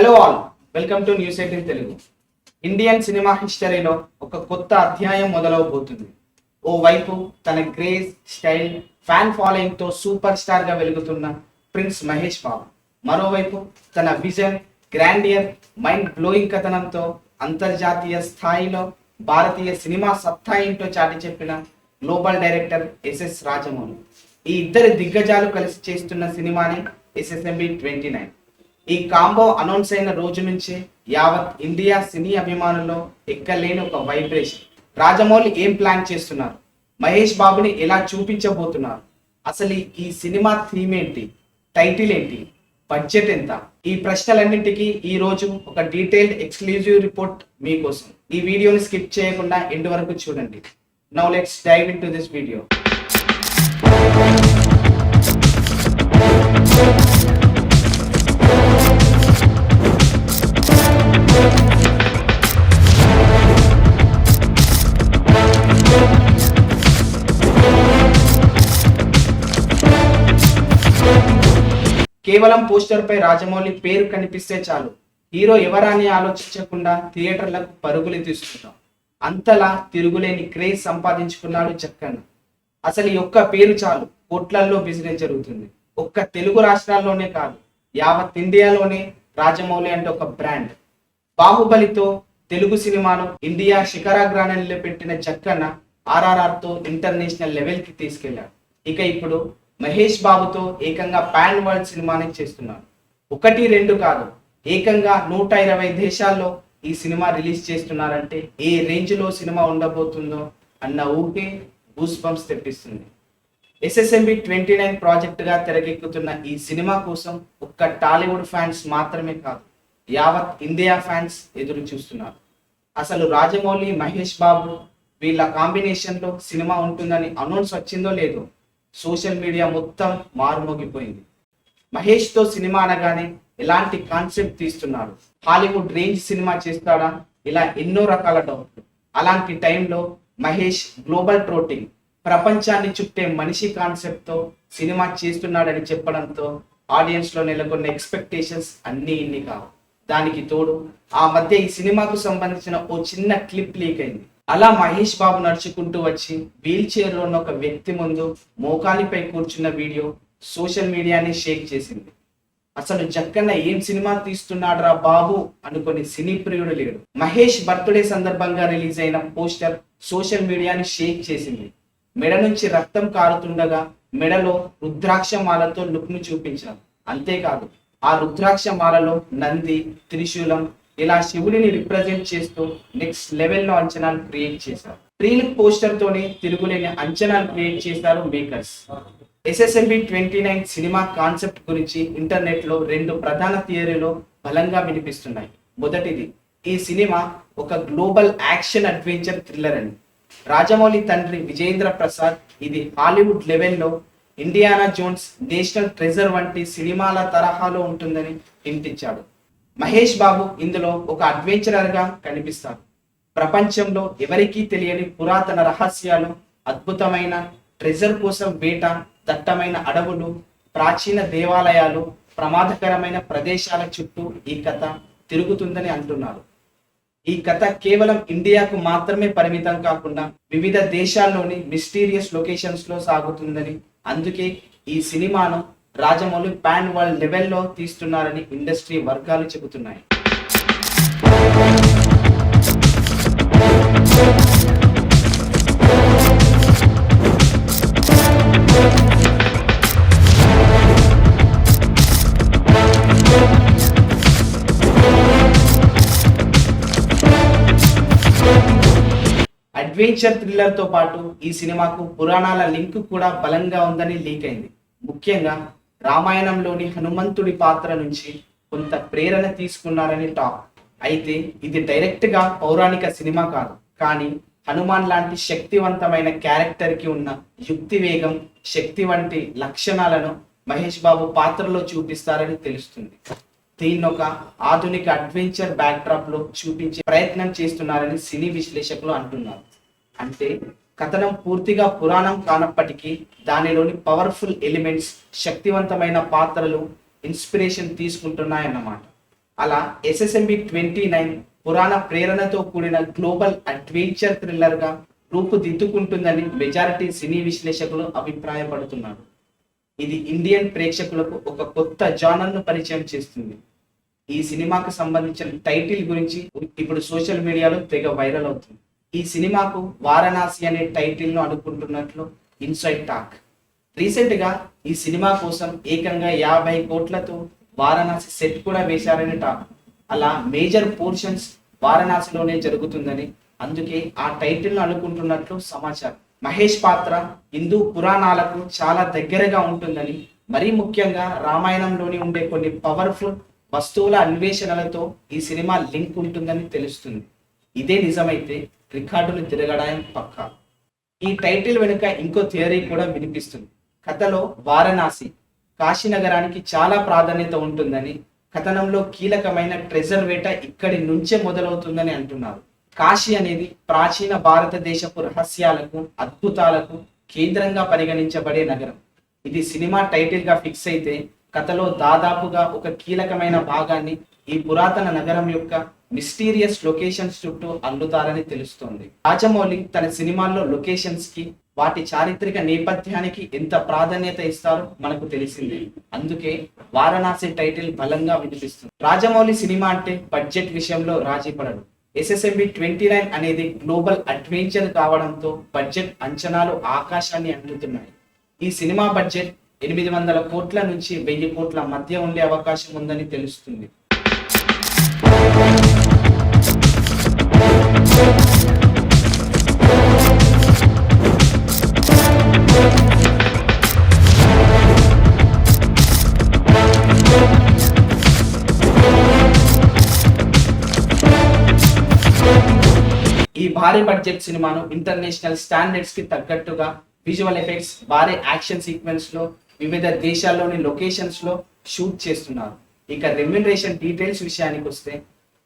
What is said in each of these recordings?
Hello all welcome to news eighteen Telugu Indian cinema హిస్టరీలో ఒక కొత్త అధ్యాయం మొదలవబోతుంది. ఓ వైపు తన గ్రేజ్ స్టైల్ ఫ్యాన్ ఫాలోయింగ్తో సూపర్ స్టార్గా వెలుగుతున్న ప్రిన్స్ మహేష్ బాబు మరోవైపు తన విజన్ గ్రాండియర్ మైండ్ బ్లోయింగ్ కథనంతో అంతర్జాతీయ స్థాయిలో భారతీయ సినిమా సత్తా ఏంటో చాటి చెప్పిన గ్లోబల్ డైరెక్టర్ ఎస్ఎస్ రాజమౌళి. ఈ ఇద్దరి దిగ్గజాలు కలిసి చేస్తున్న సినిమానే ఎస్ఎస్ఎంబి ట్వంటీ నైన్ ఈ కాంబో అనౌన్స్ అయిన రోజు నుంచి యావత్ ఇండియా సినీ అభిమానుల్లో ఎక్కలేని ఒక వైబ్రేషన్. రాజమౌళి ఏం ప్లాన్ చేస్తున్నారు? మహేష్ బాబుని ఎలా చూపించబోతున్నారు? అసలు ఈ- సినిమా థీమ్ ఏంటి? టైటిల్ ఏంటి? బడ్జెట్ ఎంత? ఈ ప్రశ్నలన్నింటికి ఈ రోజు ఒక డీటెయిల్డ్ ఎక్స్క్లూజివ్ రిపోర్ట్ మీకోసం. ఈ వీడియోని స్కిప్ చేయకుండా ఎండ్ వరకు చూడండి. Now let's dive in to this video. కేవలం పోస్టర్ పై రాజమౌళి పేరు కనిపిస్తే చాలు. హీరో ఎవరాని ఆలోచించకుండా థియేటర్లకు పరుగులు తీసుకున్నాం అంతలా తిరుగులేని క్రేజ్ సంపాదించుకున్నాడు జక్కన్న. అసలు ఈ ఒక్క పేరు చాలు కోట్లల్లో బిజినెస్ జరుగుతుంది. ఒక్క తెలుగు రాష్ట్రాల్లోనే కాదు యావత్ ఇండియాలోనే రాజమౌళి అంటే ఒక బ్రాండ్. బాహుబలితో తెలుగు సినిమాను ఇండియా శిఖరాగ్రాన్ని నిలబెట్టిన జక్కన్న ఆర్ఆర్ఆర్తో ఇంటర్నేషనల్ లెవెల్కి తీసుకెళ్ళాడు ఇక ఇప్పుడు మహేష్ బాబుతో ఏకంగా పాన్ వరల్డ్ సినిమాని చేస్తున్నాడు ఒకటి రెండు కాదు ఏకంగా నూట ఇరవై దేశాల్లో ఈ సినిమా రిలీజ్ చేస్తున్నారంటే ఏ రేంజ్లో సినిమా ఉండబోతుందో అన్న ఊపే గూస్ బంప్స్ తెప్పిస్తుంది. ఎస్ఎస్ఎంబి ట్వంటీ నైన్ ప్రాజెక్టుగా తెరకెక్కుతున్న ఈ సినిమా కోసం ఒక్క టాలీవుడ్ ఫ్యాన్స్ మాత్రమే కాదు యావత్ ఇండియా ఫ్యాన్స్ ఎదురు చూస్తున్నారు. అసలు రాజమౌళి మహేష్ బాబు వీళ్ళ కాంబినేషన్లో సినిమా ఉంటుందని అనౌన్స్ వచ్చిందో లేదో సోషల్ మీడియా మొత్తం మారుమోగిపోయింది. మహేష్తో సినిమా అనగానే ఎలాంటి కాన్సెప్ట్ తీస్తున్నాడు? హాలీవుడ్ రేంజ్ సినిమా చేస్తాడా? ఇలా ఎన్నో రకాల డౌట్లు. అలాంటి టైంలో మహేష్ గ్లోబల్ ట్రోటింగ్ ప్రపంచాన్ని చుట్టే మనిషి కాన్సెప్ట్తో సినిమా చేస్తున్నాడని చెప్పడంతో ఆడియన్స్లో నెలకొన్న ఎక్స్పెక్టేషన్స్ అన్ని ఇన్ని కావు. దానికి తోడు ఆ మధ్య ఈ సినిమాకు సంబంధించిన ఓ చిన్న క్లిప్ లీక్ అయింది. అలా మహేష్ బాబు నడుచుకుంటూ వచ్చి వీల్ చైర్లో ఉన్న ఒక వ్యక్తి ముందు మోకాలిపై కూర్చున్న వీడియో సోషల్ మీడియాని షేక్ చేసింది. అసలు జక్కన్న ఏం సినిమా తీస్తున్నాడురా బాబు అనుకుని సినీ ప్రియుడు లేడు. మహేష్ బర్త్డే సందర్భంగా రిలీజ్ అయిన పోస్టర్ సోషల్ మీడియాని షేక్ చేసింది. మెడ నుంచి రక్తం కారుతుండగా మెడలో రుద్రాక్ష మాలతో లుక్ను చూపించారు అంతేకాదు ఆ రుద్రాక్ష మాలలో నంది త్రిశూలం ఇలా శివుడిని రిప్రజెంట్ చేస్తూ నెక్స్ట్ లెవెల్లో అంచనాలు క్రియేట్ చేశారు. ప్రీలిక్ పోస్టర్ తోనే తిరుగులేని అంచనాలు క్రియేట్ చేశారు makers SSLB twenty nine cinema concept గురించి ఇంటర్నెట్లో రెండు ప్రధాన థియరీలు బలంగా వినిపిస్తున్నాయి. మొదటిది ఈ సినిమా ఒక గ్లోబల్ యాక్షన్ అడ్వెంచర్ థ్రిల్లర్ అని రాజమౌళి తండ్రి విజేంద్ర ప్రసాద్ ఇది హాలీవుడ్ లెవెల్లో ఇండియానా జోన్స్ నేషనల్ ట్రెజర్ వంటి సినిమాల తరహాలో ఉంటుందని హింటించాడు మహేష్ బాబు ఇందులో ఒక అడ్వెంచరర్గా కనిపిస్తారు ప్రపంచంలో ఎవరికీ తెలియని పురాతన రహస్యాలు అద్భుతమైన ట్రెజర్ కోసం వేట దట్టమైన అడవులు ప్రాచీన దేవాలయాలు ప్రమాదకరమైన ప్రదేశాల చుట్టూ ఈ కథ తిరుగుతుందని అంటున్నారు. ఈ కథ కేవలం ఇండియాకు మాత్రమే పరిమితం కాకుండా వివిధ దేశాల్లోని మిస్టీరియస్ లొకేషన్స్లో సాగుతుందని అందుకే ఈ సినిమాను రాజమౌళి పాన్ వరల్డ్ లెవెల్లో తీస్తున్నారని ఇండస్ట్రీ వర్గాలు చెబుతున్నాయి. అడ్వెంచర్ థ్రిల్లర్తో పాటు ఈ సినిమాకు పురాణాల లింక్ కూడా బలంగా ఉందని లీక్ అయింది. ముఖ్యంగా రామాయణంలోని హనుమంతుడి పాత్ర నుంచి కొంత ప్రేరణ తీసుకున్నారని టాక్. అయితే ఇది డైరెక్ట్గా పౌరాణిక సినిమా కాదు. కానీ హనుమాన్ లాంటి శక్తివంతమైన క్యారెక్టర్కి ఉన్న యుక్తి వేగం శక్తి వంటి లక్షణాలను మహేష్ బాబు పాత్రలో చూపిస్తారని తెలుస్తుంది. దీన్ని ఒక ఆధునిక అడ్వెంచర్ బ్యాక్డ్రాప్లో చూపించే ప్రయత్నం చేస్తున్నారని సినీ విశ్లేషకులు అంటున్నారు. అంటే కథనం పూర్తిగా పురాణం కానప్పటికీ దానిలోని పవర్ఫుల్ ఎలిమెంట్స్ శక్తివంతమైన పాత్రలు ఇన్స్పిరేషన్ తీసుకుంటున్నాయన్నమాట. అలా ఎస్ఎస్ఎంబి ట్వంటీ నైన్ పురాణ ప్రేరణతో కూడిన గ్లోబల్ అడ్వెంచర్ థ్రిల్లర్గా రూపుదిద్దుకుంటుందని మెజారిటీ సినీ విశ్లేషకులు అభిప్రాయపడుతున్నారు. ఇది ఇండియన్ ప్రేక్షకులకు ఒక కొత్త జానర్ను పరిచయం చేస్తుంది. ఈ సినిమాకు సంబంధించిన టైటిల్ గురించి ఇప్పుడు సోషల్ మీడియాలో తెగ వైరల్ అవుతుంది. ఈ సినిమాకు వారణాసి అనే టైటిల్ను అనుకుంటున్నట్లు ఇన్సైడ్ టాక్. రీసెంట్గా ఈ సినిమా కోసం ఏకంగా యాభై కోట్లతో వారణాసి సెట్ కూడా వేశారని టాక్. అలా మేజర్ పోర్షన్స్ వారణాసిలోనే జరుగుతుందని అందుకే ఆ టైటిల్ను అనుకుంటున్నట్లు సమాచారం. మహేష్ పాత్ర హిందూ పురాణాలకు చాలా దగ్గరగా ఉంటుందని మరీ ముఖ్యంగా రామాయణంలోని ఉండే కొన్ని పవర్ఫుల్ వస్తువుల అన్వేషణలతో ఈ సినిమా లింక్ ఉంటుందని తెలుస్తుంది. ఇదే నిజమైతే రికార్డులు తిరగడం పక్కా. ఈ టైటిల్ వెనుక ఇంకో థియరీ కూడా వినిపిస్తుంది. కథలో వారణాసి కాశీ నగరానికి చాలా ప్రాధాన్యత ఉంటుందని కథనంలో కీలకమైన ట్రెజర్ వేట ఇక్కడి నుంచే మొదలవుతుందని అంటున్నారు. కాశీ అనేది ప్రాచీన భారతదేశపు రహస్యాలకు అద్భుతాలకు కేంద్రంగా పరిగణించబడే నగరం. ఇది సినిమా టైటిల్గా ఫిక్స్ అయితే కథలో దాదాపుగా ఒక కీలకమైన భాగాన్ని ఈ పురాతన నగరం యొక్క మిస్టీరియస్ లొకేషన్స్ చుట్టూ అల్లుతారని తెలుస్తోంది. రాజమౌళి తన సినిమాల్లో లొకేషన్స్కి వాటి చారిత్రక నేపథ్యానికి ఎంత ప్రాధాన్యత ఇస్తారో మనకు తెలిసింది. అందుకే వారణాసి టైటిల్ బలంగా వినిపిస్తుంది. రాజమౌళి సినిమా అంటే బడ్జెట్ విషయంలో రాజీ పడడు. ఎస్ఎస్ఎంబి ట్వంటీ నైన్ అనేది గ్లోబల్ అడ్వెంచర్ కావడంతో బడ్జెట్ అంచనాలు ఆకాశాన్ని అందుతున్నాయి ఈ సినిమా బడ్జెట్ ఎనిమిది వందల కోట్ల నుంచి వెయ్యి కోట్ల మధ్య ఉండే అవకాశం ఉందని తెలుస్తుంది. ఈ భారీ బడ్జెట్ సినిమాను ఇంటర్నేషనల్ స్టాండర్డ్స్కి తగ్గట్టుగా విజువల్ ఎఫెక్ట్స్ భారీ యాక్షన్ సీక్వెన్స్లో వివిధ దేశాల్లోని లొకేషన్స్లో షూట్ చేస్తున్నారు. ఇక రెమ్యునరేషన్ డీటెయిల్స్ విషయానికి వస్తే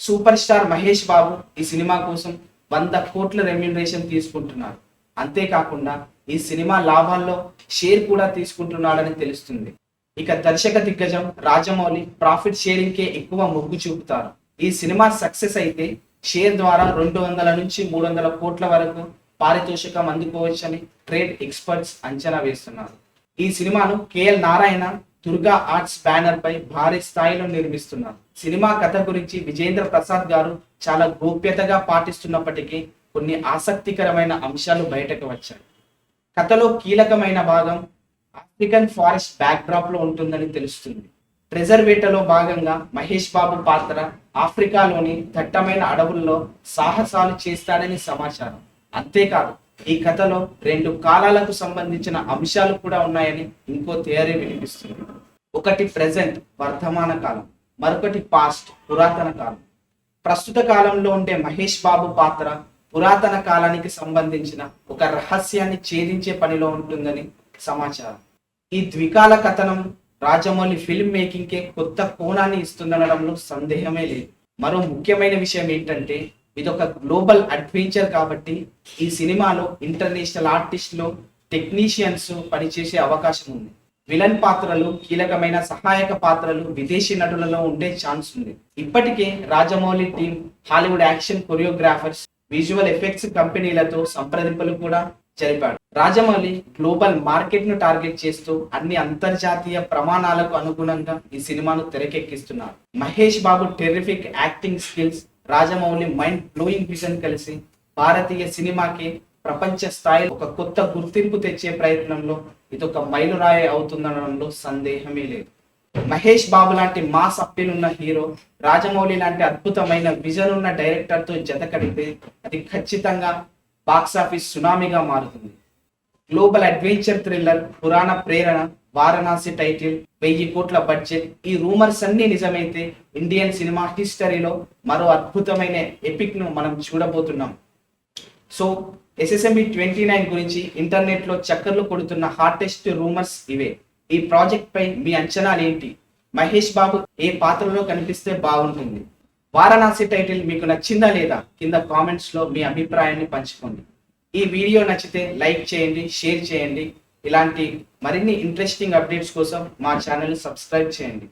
సూపర్ స్టార్ మహేష్ బాబు ఈ సినిమా కోసం వంద కోట్ల రెమ్యునరేషన్ తీసుకుంటున్నారు అంతేకాకుండా ఈ సినిమా లాభాల్లో షేర్ కూడా తీసుకుంటున్నాడని తెలుస్తుంది. ఇక దర్శక దిగ్గజం రాజమౌళి ప్రాఫిట్ షేరింగ్కే ఎక్కువ మొగ్గు చూపుతారు. ఈ సినిమా సక్సెస్ అయితే షేర్ ద్వారా రెండు వందల నుంచి మూడు వందల కోట్ల వరకు పారితోషికం అందుకోవచ్చని ట్రేడ్ ఎక్స్పర్ట్స్ అంచనా వేస్తున్నారు. ఈ సినిమాను KL Narayana Durga arts banner పై భారీ స్థాయిలో నిర్మిస్తున్నారు. సినిమా కథ గురించి విజేంద్ర ప్రసాద్ గారు చాలా గోప్యతగా పాటిస్తున్నప్పటికీ కొన్ని ఆసక్తికరమైన అంశాలు బయటకు వచ్చాయి. కథలో కీలకమైన భాగం ఆఫ్రికన్ ఫారెస్ట్ బ్యాక్ డ్రాప్లో ఉంటుందని తెలుస్తుంది. ట్రెజర్ వేటలో భాగంగా మహేష్ బాబు పాత్ర ఆఫ్రికాలోని దట్టమైన అడవుల్లో సాహసాలు చేస్తాడని సమాచారం. అంతేకాదు ఈ కథలో రెండు కాలాలకు సంబంధించిన అంశాలు కూడా ఉన్నాయని ఇంకో థియరీ వినిపిస్తుంది. ఒకటి ప్రెజెంట్ వర్ధమాన కాలం. మరొకటి పాస్ట్ పురాతన కాలం. ప్రస్తుత కాలంలో ఉండే మహేష్ బాబు పాత్ర పురాతన కాలానికి సంబంధించిన ఒక రహస్యాన్ని ఛేదించే పనిలో ఉంటుందని సమాచారం. ఈ ద్వికాల కథనం రాజమౌళి ఫిల్మ్ మేకింగ్కే కొత్త కోణాన్ని ఇస్తుందనడంలో సందేహమే లేదు. మరో ముఖ్యమైన విషయం ఏంటంటే ఇది ఒక గ్లోబల్ అడ్వెంచర్ కాబట్టి ఈ సినిమాలో ఇంటర్నేషనల్ ఆర్టిస్టులు టెక్నీషియన్స్ పనిచేసే అవకాశం ఉంది. విలన్ పాత్రలు కీలకమైన సహాయక పాత్రలు విదేశీ నటులలో ఉండే ఛాన్స్ ఉంది. ఇప్పటికే Rajamouli team Hollywood action choreographers visual effects కంపెనీలతో సంప్రదింపులు కూడా జరిపాడు రాజమౌళి గ్లోబల్ మార్కెట్ను టార్గెట్ చేస్తూ అన్ని అంతర్జాతీయ ప్రమాణాలకు అనుగుణంగా ఈ సినిమాను తెరకెక్కిస్తున్నారు. Mahesh Babu terrific acting skills Rajamouli mind blowing vision కలిసి భారతీయ సినిమాకి ప్రపంచ స్థాయిలో ఒక కొత్త గుర్తింపు తెచ్చే ప్రయత్నంలో ఇదొక మైలురాయి అవుతుందనడంలో సందేహమే లేదు. మహేష్ బాబు లాంటి మాస్ అప్పీల్ ఉన్న హీరో రాజమౌళి లాంటి అద్భుతమైన విజన్ ఉన్న డైరెక్టర్తో జత కడితే అది ఖచ్చితంగా బాక్సాఫీస్ సునామీగా మారుతుంది. గ్లోబల్ అడ్వెంచర్ థ్రిల్లర్ పురాణ ప్రేరణ వారణాసి టైటిల్ వెయ్యి కోట్ల బడ్జెట్ ఈ రూమర్స్ అన్ని నిజమైతే ఇండియన్ సినిమా హిస్టరీలో మరో అద్భుతమైన ఎపిక్ను మనం చూడబోతున్నాం. సో ఎస్ఎస్ఎంబి ట్వంటీ నైన్ గురించి ఇంటర్నెట్లో చక్కర్లు కొడుతున్న హార్టెస్ట్ రూమర్స్ ఇవే. ఈ ప్రాజెక్ట్ పై మీ అంచనాలు ఏంటి మహేష్ బాబు ఏ పాత్రలో కనిపిస్తే బాగుంటుంది? వారణాసి టైటిల్ మీకు నచ్చిందా లేదా? కింద కామెంట్స్లో మీ అభిప్రాయాన్ని పంచుకోండి. ఈ వీడియో నచ్చితే లైక్ చేయండి షేర్ చేయండి. ఇలాంటి మరిన్ని ఇంట్రెస్టింగ్ అప్డేట్స్ కోసం మా ఛానల్ సబ్స్క్రైబ్ చేయండి.